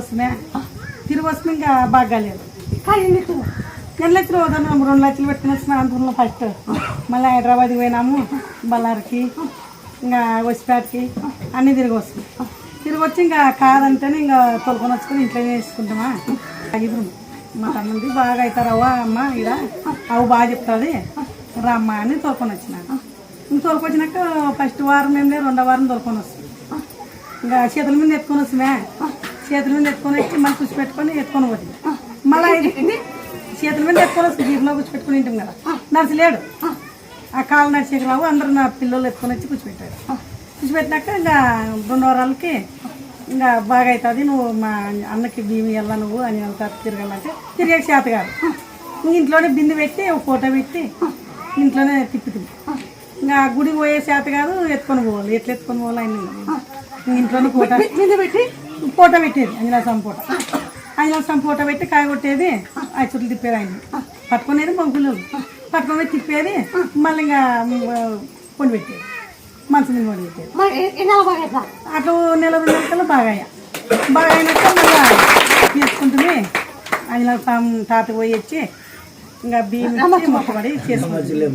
వస్తున్నాయి తిరిగి వస్తుంది ఇంకా బాగాలేదు. కానీ ఎన్ని ఇచ్చిండు? ఎన్ని లక్షలు వదన్నాము రెండు లక్షలు పెట్టుకుని వచ్చిన అంతలో ఫస్ట్ మళ్ళీ హైదరాబాద్ పోయినాము బళ్ళారికి ఇంకా వసిపేటకి అన్నీ తిరిగి వస్తుంది తిరిగి వచ్చి ఇంకా కాదంటేనే ఇంకా తొలుకొని వచ్చుకొని ఇంట్లో వేసుకుంటామా ఇద్దరు మా తమ్ముంది బాగా అవుతారు. అవ్వ అమ్మ ఇడ అవు బాగా చెప్తుంది. రామ్మ అని తొలుకొని వచ్చినాను. ఇంక తోలుకొచ్చినాక ఫస్ట్ వారం ఏం లేదు రెండో వారం తొలుకొని వస్తుంది ఇంకా చేతుల మీద ఎత్తుకొని వస్తుందా చేతుల మీద ఎత్తుకొని వచ్చి మళ్ళీ కూర్చి పెట్టుకొని ఎత్తుకొని పోతుంది మళ్ళీ చేతుల మీద ఎత్తుకొని వస్తుంది. జీపులో కూర్చి పెట్టుకుని ఉంటాం కదా నడిచి లేడు. ఆ. కాలు నడిచేకి రావు. అందరూ నా పిల్లలు ఎత్తుకొని వచ్చి కూర్చోబెట్టారు కూర్చోబెట్టినాక ఇంకా రెండు వారాలకి ఇంకా బాగా అవుతుంది. నువ్వు మా అన్నకి భీమి వెళ్ళా నువ్వు అని వెళ్తా తిరగాలంటే తిరిగే చేత కాదు. ఇంట్లోనే బిందె పెట్టి ఒక ఫోటో పెట్టి ఇంట్లోనే తిప్పుతుంది ఇంకా గుడికి పోయే చేత కాదు ఎత్తుకొని పోవాలి. ఎట్లా ఎత్తుకొని పోవాలి ఆయన ఇంట్లోనే ఫోటో. మీద పెట్టి ఫోటో పెట్టేది అంజనా స్వామి ఫోటో అంజనా స్వామి ఫోటో పెట్టి కాయ కొట్టేది ఆ చుట్టూ తిప్పేది ఆయన. పట్టుకునేది మగ్గులు. పట్టుకొని తిప్పేది మళ్ళీ ఇంకా పొడి పెట్టేది. మంచి మీద పొడి పెట్టేది? అట్లా నెల రెండు నెలకల్లా బాగా అయ్యా. బాగా అయినాక మళ్ళీ తీసుకుంటుంది. అంజనా స్వామి తాత పోయి వచ్చి ఇంకా బియ్యం మొక్కబడి చేసుకుంటుంది.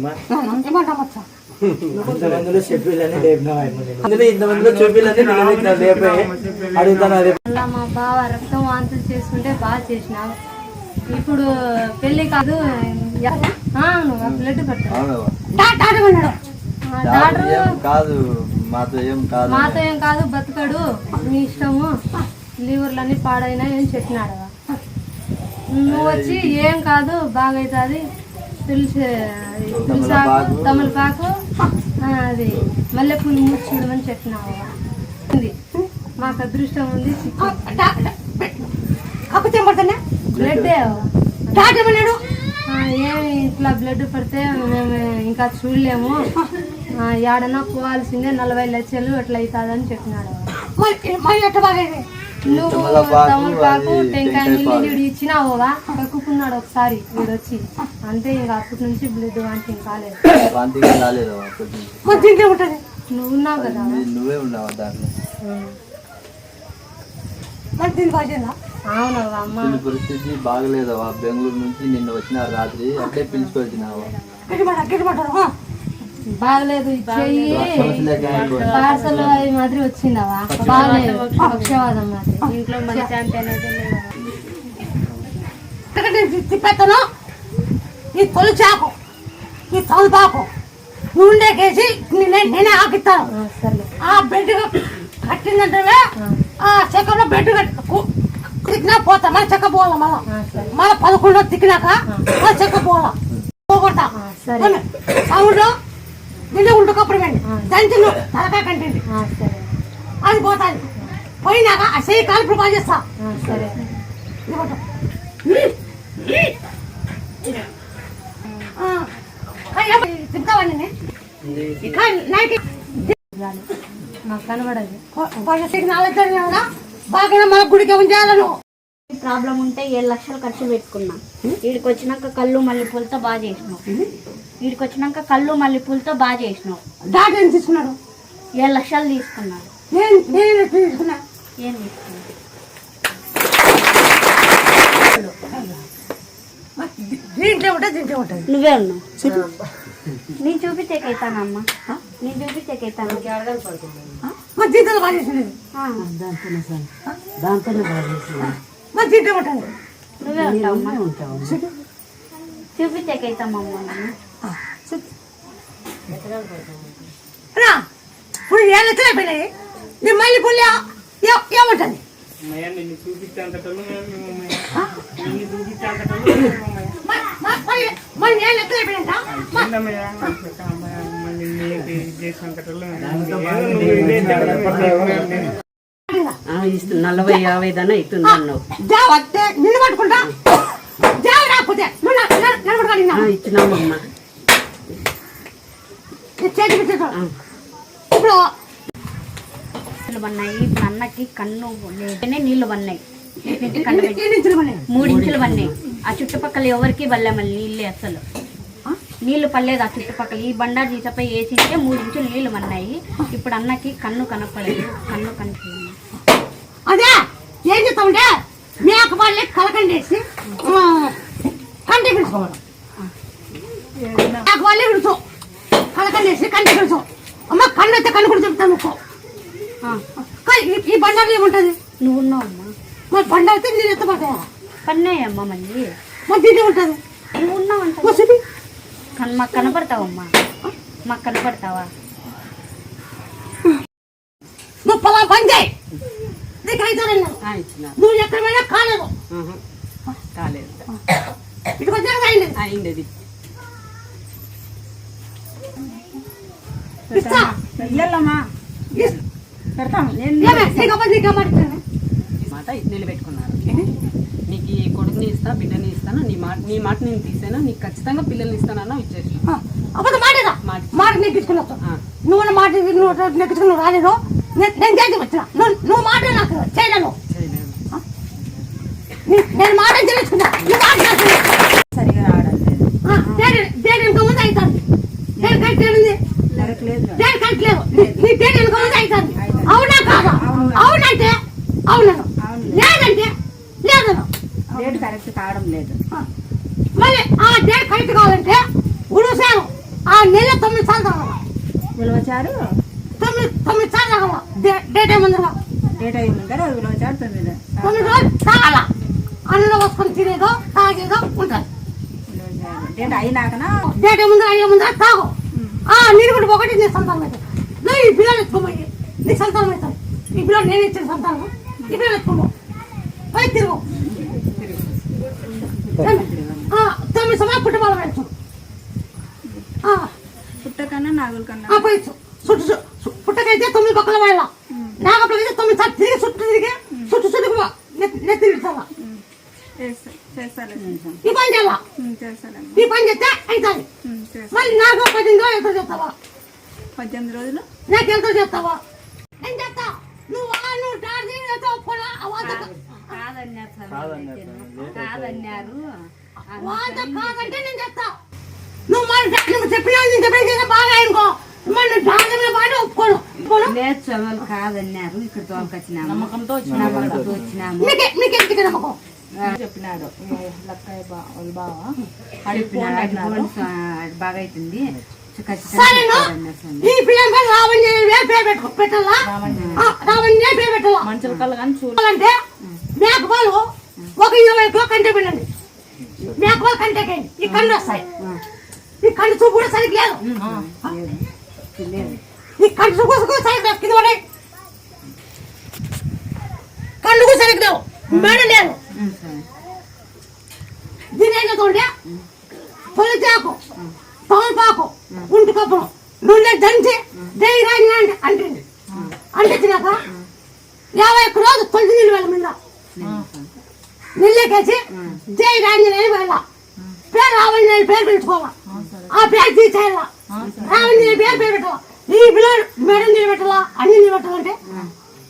అందులో ఇంతమందిలో అడుగుతాను అదే మా బావ రక్తం వాంతులు చేసుకుంటే బాగా చేసినావు ఇప్పుడు పెళ్ళి కాదు బ్లడ్ పెట్టావు కాదు మాతో ఏం కాదు మాతో ఏం కాదు బతకడు నీ ఇష్టము లీవర్లన్నీ పాడైనాయి అని చెప్పినాడు నువ్వు వచ్చి ఏం కాదు బాగైతుంది తులసి తులసాకు తమలపాకు అది మల్లెపూలు మూర్చుడమని చెప్పినావు ఉంది. మాకు అదృష్టం ఉంది బ్లడ్ ఏమి ఇట్లా బ్లడ్ పడితే మేము ఇంకా చూడలేము. ఆ, ఏడన్నా పోవాల్సిందే నలభై లక్షలు అట్లా అవుతుందని చెప్పినాడు నువ్వు తమలపాకు, టెంకాయ నీళ్ళు ఇచ్చినావుగా కక్కుకున్నాడు ఒకసారి వీడు వచ్చి అంతే ఇంకా అప్పటి నుంచి బ్లడ్ వాంటి కాలేదు. వాంతిగా రాలేదు అప్పటి నుంచి. మరి దీంట్లో ఉంటుంది. నువ్వు ఉన్నావు కదా. నువ్వే ఉన్నావు దాంట్లో? అవునవ్వ అమ్మ. పరిస్థితి బాగలేదవా బెంగళూరు నుంచి నిన్న వచ్చిన రాత్రి అట్లే పిలుచుకొచ్చినావా. బాగలేదు. పార్సల్ మాదిరి వచ్చిందవా? బాగలేదు పక్షవాదం మాదిరి. ఇంట్లో మనశ్శాంతి అనేది లేదు ఇక్కడ నేను తి- తిప్పేస్తాను ఈ తొలి చాకు ఈ తలపాకు నూనె కేసి నేనే ఆకిస్తాను. ఆ, బెడ్ కట్టిందంటే ఆ. చెక్కలో బెడ్ తిక్కినా పోతా మళ్ళీ చెక్క పోవాలా మళ్ళా? మళ్ళీ పదకొండో తిక్కినాక మళ్ళీ చెక్క పోవాలా? పోగొడతా. ఆ, ఉండు కప్పుడు వెండి దంచులు తలకాయ సరే. అది పోతాది. పోయినాక ఆ చెయ్యి కాల్పులు బాగా చేస్తా. సరే. మాకు కనబడదు. బాగా మన గుడికి ఉంచాలను ప్రాబ్లం ఉంటే ఏడు లక్షలు ఖర్చు పెట్టుకున్నా. వీడికి వచ్చినాక కళ్ళు మల్లెపూలతో బాగా చేసినావు. వీడికి వచ్చినాక కళ్ళు మల్లెపూలతో బాగా చేసినావు. డాక్టర్ ఏం తీసుకున్నాడు? ఏడు లక్షలు తీసుకున్నాడు. నేను నేను తీసుకున్నా? ఏం తీసుకున్నాడు? దీంట్లో ఉంటుంది దీంట్లో ఉంటుంది. నువ్వే ఉన్నావు. నేను చూపితేకైతానమ్మా నేను చూపితేకైతాను మరి దీంట్లో బాగా చేసినది. మరి దీంట్లో ఉంటుంది నువ్వే ఉంటావమ్మా చూపితేకైతామమ్మా నన్ను రా. ఇప్పుడు ఏళ్ళు ఎక్కడ అయిపోయినాయి నీ మళ్ళీ పుల్లి ఏముంటుంది మరి- ఎక్కడ? మ- ఇస్తుంది నలభై యాభై దానా ఇస్తుంది అన్నావు. జావ వస్తే నిన్ను పట్టుకుంటా. జావ రాకపోతే నువ్వు నా- నా- నిలబడుకోవాలి నా. ఇచ్చినామమ్మా నీ చేతి పెట్టేసుకో. ఇప్పుడు నీళ్ళు పన్నాయి ఇప్పుడు అన్నకి కన్ను లేకనే నీళ్ళు పన్నాయి. మూడించులు పన్నాయి. ఆ చుట్టుపక్కల ఎవరికి పల్లె మళ్ళీ నీళ్ళే అసలు. నీళ్ళు పర్లేదు ఆ చుట్టుపక్కల. ఈ బండారు జీసపై వేసిస్తే మూడించులు నీళ్ళు పన్నాయి. ఇప్పుడు అన్నకి కన్ను కనపడలేదు. కన్ను కనిపించింది అదే ఏం చేస్తామంటే మేక వాళ్ళే కలకండేసి కంటి పిలుచుకోవడం మేక వాళ్ళే పిలుచు కలకండేసి కంటి పిలుచు అమ్మ కన్ను అయితే కన్ను కూడా చెప్తాను నువ్వు ఈ బండారు ఏముంటది? నువ్వు ఉన్నావు అమ్మా మరి బండ అయితే నేను ఎత్తపడతాయా కన్నాయమ్మా మళ్ళీ. మరి దీంట్లో ఉంటుంది నువ్వు ఉన్నావు అంట మాకు కనపడతావమ్మా. మాకు కనపడతావా? నువ్వు పొలం పని చేయి. నీకు అయితే నువ్వు ఎక్కడ పోయినా కాలేదు. కాలేదు. ఇటు వచ్చాక అయింది అయింది అది. మాట నిలబెట్టుకున్నారు. నీకు ఈ కొడుకుని ఇస్తా బిడ్డని ఇస్తాను? నీ మాట నీ మాట నేను తీసాను? నీకు ఖచ్చితంగా పిల్లల్ని ఇస్తానన్నా ఇచ్చేసి మాట. మాట నెక్కించుకున్నావు. నువ్వు మాట నువ్వు నెక్కించుకుని రాలేదు? నేను చేసి వచ్చిన నువ్వు నువ్వు మాట నాకు చేయలేను. నేను మాట తెలుసుకున్నా నువ్వు సరిగా డేట్ వెనుక ముందు అవుతాను డేట్ కరెక్ట్ ఏముంది? జరగలేదు డేట్ కరెక్ట్ లేదు నీ- నీ డేట్ వెనుక ముందు అవుతాను. అవునా కాదా? అవునంటే అవునను. లేదంటే లేదను. డేట్ కరెక్ట్ కావడం లేదు. మళ్ళీ ఆ డేట్ కరెక్ట్ కావాలంటే ఉడుసాను ఆ నెల తొమ్మిది సార్లు తొమ్మిది తొమ్మిది సార్లు డేట్ ఏముందిగా డేట్ అయి ముందర విలువచారు తొమ్మిది తొమ్మిది రోజులు తాగాల. అన్నంలో పోసుకొని తినేదో తాగేదో ఉంటుంది. డేట్ అయినాకనా? డేట్ ఏముందో అయ్యే ముందర తాగు. ఆ నీరు కూడా ఒకటి నీ సంతానం అవుతుంది నువ్వు ఈ పిల్లలు ఎత్తుకోమయ్యి. నీ సంతానం అవుతాను ఈ పిల్లలు నేను ఇచ్చిన సంతానం ఈ పిల్లలు ఎత్తుకోమో? పై తిరుగు. తొమ్మిది సమయం కుటుంబాలు పెంచు ఆ, పుట్టకన్నా నాగుల కన్నా. ఆ పోయచ్చు చుట్టూ పుట్టకైతే తొమ్మిది పక్కల వాళ్ళ నాగపల్లకి తొమ్మిది సార్లు తిరిగి చుట్టూ తిరిగి చుట్టూ చుట్టూ నెత్తి చేస్తాలే ఈ పని చేయాలా? ఈ పని చేస్తే అవుతుంది మళ్ళీ నాకు పద్దెనిమిది రోజులు ఎంత చేస్తావా? పద్దెనిమిది రోజులు? నాకు ఎంత చేస్తావా? ఏం చేస్తా? నువ్వు నువ్వు డార్జిలింగ్ చేస్తావు అవాంత కాదన్నారు కాదంటే నేను చేస్తా. నువ్వు నువ్వు చెప్పినా నేను చెప్పిన బాగా మరి నువ్వు డార్జిలింగ్ బాగా ఒప్పుకోను. లేదు కాదన్నారు. ఇక్కడ తోలుకొచ్చినాము. నమ్మకంతో వచ్చిన నమ్మకంతో వచ్చినాము. నీకే నీకే నీకే నమ్మకం చెప్పినాడు. లక్కయ్య బావ. బాగా అవుతుంది మంచుల కళ్ళు కానీ చూ అంటే మేకపాలు ఒక ఇరవై కిలో కంటే పిండండి. మేకపాలు కంటే ఈ కండు వస్తాయి. ఈ కండు చూపు కూడా సరిగ్గా లేదు. లేదు ఈ కండు కూడా సరిగ్గా కింద పడే కళ్ళు కూడా సరిగ్గా మేడ లేదు ఉం, దీని ఏం పొలిచాకు తోలుపాకు ఉంటి కప్పులు నూనె దంచి దేవి రాని అంటే అంటుంది. అంటించినాక యాభై ఒక్క రోజు తొలిచి నీళ్ళు వెళ్ళ మీద నీళ్ళకేసి జై రాంజనేయ వెళ్ళ. పేరు రావణ పేరు పెట్టుకోవాలా. ఆ పేరు తీసేయాల. రావణ పేరు పేరు పెట్టుకోవాలి ఈ పిల్లలు మేడం నిలబెట్టాలా అన్ని నిలబెట్టాలంటే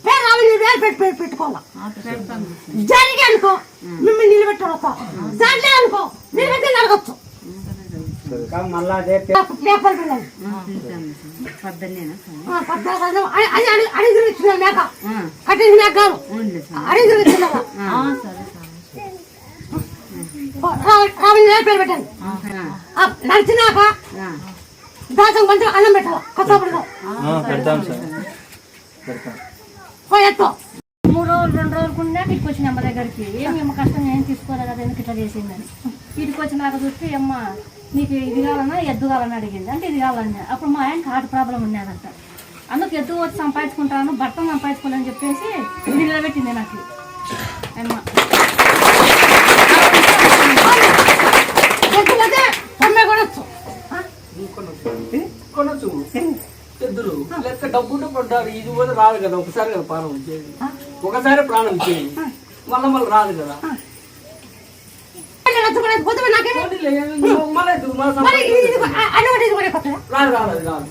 పేరు రావంజనేయ పేరు పెట్టి పెట్టుకోవాలా? జరిగి అనుకో మిమ్మల్ని నిలబెట్టాలతో దాంట్లో అనుకో నిలబెట్టి అదే పేపర్ పిల్లలు అడిగి ఇచ్చిన మేక. ఆ, కట్టిన మేక కాదు. అడిగి ఇచ్చిన పేరు ఆ, నడిచినాక దాసం కొంచెం అన్నం పెట్టాలి కష్టపడదు పెడతాం సార్. పెడతాం. పోయేత్తో మూడు రోజులు రెండు రోజులకుండా ఇటుకు వచ్చిన అమ్మ దగ్గరికి. ఏమి అమ్మ కష్టం ఏం తీసుకోలేదు కదా ఎందుకు ఇట్లా చేసిందని ఇటుకు వచ్చినాక చూస్తే అమ్మ నీకు ఇది కావాలన్నా ఎద్దు కావాలని అడిగింది. అంటే ఇది కావాలని అప్పుడు మా ఆయనకి హార్ట్ ప్రాబ్లం ఉన్నదంట అందుకు ఎద్దు వచ్చి సంపాదించుకుంటాను భర్త సంపాదించుకోవాలని చెప్పేసి నిలబెట్టింది నాకు. అమ్మ లేకపోతే తొమ్మిది కొనొచ్చు కొనొచ్చు. ఎద్దులు లెక్క డబ్బుంటే పడ్డారు ఇది కూడా రాదు కదా. ఒకసారి కదా ప్రాణం వచ్చేది. ఒకసారి ప్రాణం ఇచ్చేది మళ్ళీ మళ్ళీ రాదు కదా. రాదు రాదు రాదు?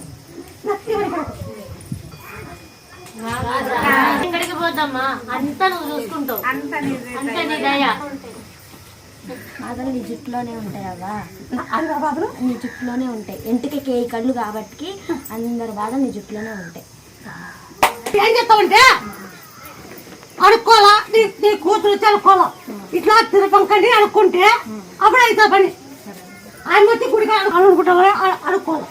ఎక్కడికి పోతామ్మా అంతా నువ్వు చూసుకుంటావు. అంతా నీ దయ. బాధలు నీ జుట్టులోనే ఉంటాయి అందరు బాధలు నీ జుట్టులోనే ఉంటాయి. ఇంటికి కేయి కళ్ళు కాబట్టి అందరి బాధ నీ జుట్టులోనే ఉంటాయి. ఏం చెప్తామంటే అడుక్కోలా నీ నీ కూతురు వచ్చి అడుక్కోవాలా ఇట్లా తిరుపంకండి అడుక్కుంటే అప్పుడు అయితే పని. ఆయన వచ్చి గుడికి అనుకుంటా అడుక్కోవాలి?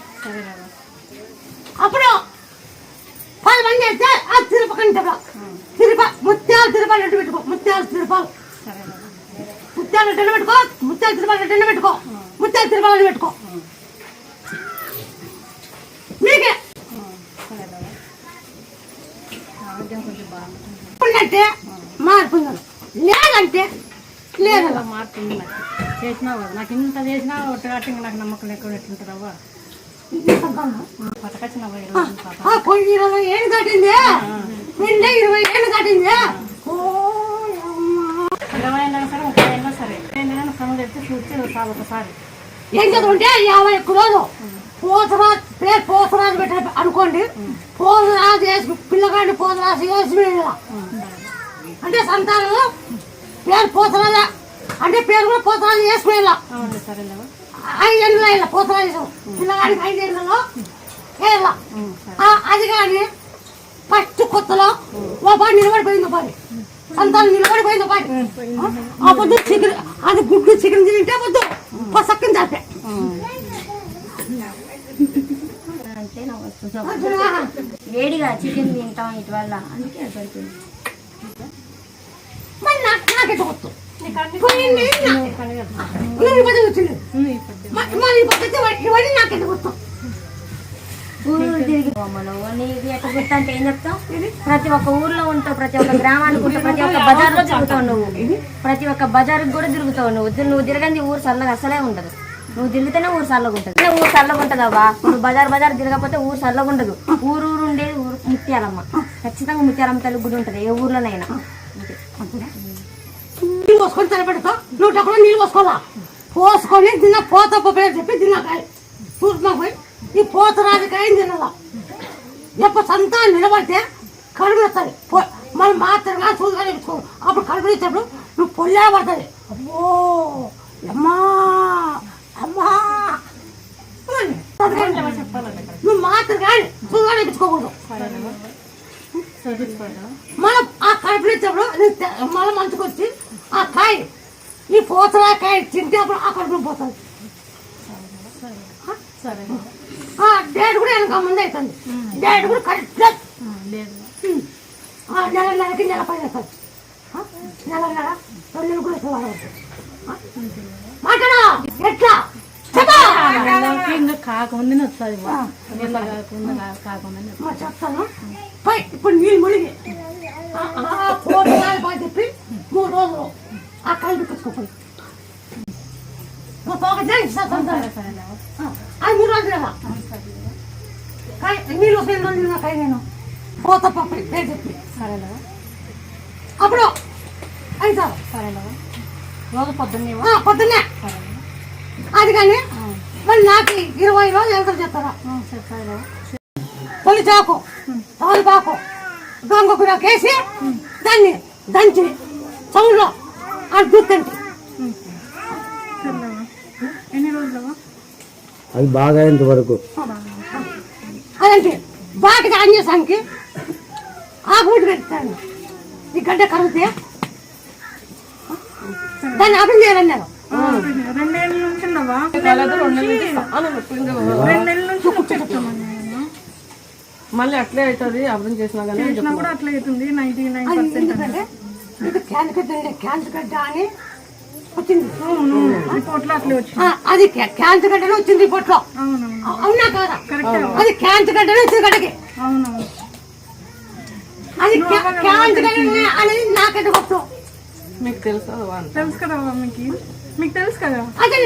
అప్పుడు పది మంది అయితే ఆ తిరుపకండి తిరుప ముత్యాలు తిరుపాలు రెడ్డి పెట్టుకో. ముత్యాలు తిరుపాలు ముత్యాలు రెండు పెట్టుకో. ముత్యాలు తిరుపాలు రెండు పెట్టుకో. ముత్యాలు తిరుపాలు పెట్టుకో. మీకే. ఉన్నట్టే మార్పు ఉందను. లేదంటే లేదు మార్పుంది నాకు చేసినావు కదా. నాకు ఇంత చేసినా ఒట్టగట్టి నాకు నమ్మకం ఎక్కువ ఎట్లుంటుందవ్వా కొన్ని ఇరవై ఏళ్ళు నిండే ఇరవై ఏళ్ళు కట్టింది ఓ అమ్మా. ఇరవై అయినా సరే ముప్పై అయినా సరే ఏంటంటే ఫోన్ చేస్తే చాలు ఒకసారి. ఏం చదువుంటే యాభై ఒక్క రోజు. పోతరాజు పేరు పోతరాజు పెట్ట అనుకోండి. పోతరాజు వేసి పిల్లగాడిని పోతరాజు వేసి. అంటే సంతానంలో పేరు పోతరాజు అంటే పేరు కూడా పోతరాజు వేసి వెళ్ళాల. అవునండి సరేలేవా ఐదేళ్ళు వేయాల పోతరాజు పిల్లగాడికి ఐదేళ్ళలో వేయాల. అది కానీ ఫస్ట్ కొత్తలో ఓ పాటి నిలబడిపోయింది పాటి సంతానం నిలబడిపోయింది పాటి ఆ పొద్దు చికెన్ అది గుడ్డు చికెన్ తింటే పొద్దు. పసక్కని చాపే వస్తుంది వేడిగా చికెన్ తింటాం ఇటు వల్ల అందుకే అది పడుతుంది మరి నాకు వచ్చింది మ- మరి ఇవన్నీ నాకెట్ట కొత్త ఊరు తిరిగి నీకు ఎట్లా గుర్తు అంటే ఏం చెప్తావు ప్రతి ఒక్క ఊర్లో ఉంటావు ప్రతి ఒక్క గ్రామానికి ఉంటావు ప్రతి ఒక్క బజార్లో తిరుగుతావు నువ్వు. ప్రతి ఒక్క బజార్కి కూడా తిరుగుతావు నువ్వు. నువ్వు తిరగంది ఊరు చల్లగా అసలే ఉండదు. నువ్వు తిరిగితేనే ఊరు చల్లగా ఉంటుంది. ఊరు చల్లగా ఉంటుంది అవ్వా. నువ్వు బజార్ బజార్ తిరగకపోతే ఊరు చల్లగా ఉండదు. ఊరు ఊరు ఉండేది ఊరు ముత్యాలమ్మ. ఖచ్చితంగా ముత్యాలమ్మ తల్లి గుడి ఉంటుంది ఏ ఊర్లోనైనా. నీళ్ళు పోసుకొని తలపెడతా నువ్వు నీళ్ళు పోసుకోవాలా? పోసుకొని తిన్న పోతప్ప పేరు చెప్పి తిన్నాకాయ చూస్తున్నా పోయి. ఈ పోత రాజకాయ ఎప్పుడు సంతా నిలబడితే కడుపు వస్తుంది. మనం మాత్రమే చూసుకొని అప్పుడు కడుపు ఇచ్చినప్పుడు నువ్వు పొల్లే పడుతుంది. అమ్మో అమ్మా. అమ్మా నువ్వు మాత్రం కానీ చూసుకొని ఇచ్చుకోకూడదు మనం ఆ కడుపులో ఇచ్చినప్పుడు మళ్ళీ మంచుకు వచ్చి ఆ కాయ ఈ పోతరా కాయ తింటే అప్పుడు ఆ కడుపులో పోతుంది సరే. డేట్ కూడా వెనక ముందు అవుతుంది. డేట్ కూడా కరెక్ట్ నెల నెలకి నెల పని అవుతుంది. నెల నెల రెండు కూడా వస్తుంది మాట్లాడా. ఎట్లా? కాకముందే వస్తుంది కాకుండా కా- కాకుండానే మా చెప్తాను. ఇప్పుడు నీళ్ళు మునిగి. చెప్పి మూడు రోజులు ఆ పోకటే ఇస్తాను అది మూడు రోజులు నీళ్ళు రోజులు కాయ నేను పోత పప్పు పేరు చెప్పి. సరేలేవా అప్పుడు అవుతారు సరేలేవా రోజు పొద్దున్నే ఆ, పొద్దున్నే. అది కానీ మరి నాకు ఇరవై రోజులు ఎంత చేస్తారా చెప్పారు తొలి చాకు తమలపాకు గంగకురాకు వేసి దాన్ని దంచి సౌండ్లో అది గుర్తండి ఎన్ని రోజులవా అది బాగా వరకు. అదంటే బాగా ఆంజేసానికి ఆకుముడి పెడతాను. ఈ గడ్డ కరిగితే? దాన్ని అభివృద్ధి చేయాలని నేను రెండేళ్ళ నుంచి ఉన్నావా? రెండేళ్ళ నుంచి చెప్తామని మళ్ళీ అట్లే అవుతుంది అర్థం చేసినా కానీ అట్లా అవుతుంది నైన్టీ నైన్ పర్సెంట్ ఎందుకంటే ఇది క్యాన్స్ గడ్డ అంటే క్యాన్స్ గడ్డ అని వచ్చింది. అది క్యా- క్యాన్స్ గడ్డనే వచ్చింది అవునవును. అవునా కాదా? కరెక్టే. అది క్యాన్స్ గడ్డనే వచ్చింది గడ్డకి అది క్యా- క్యాన్స్ గడ్డ అనేది నాకైతే గొప్ప మీకు తెలుసా తెలుసు కదా మీకు? మీకు తెలుసు కదా? అదే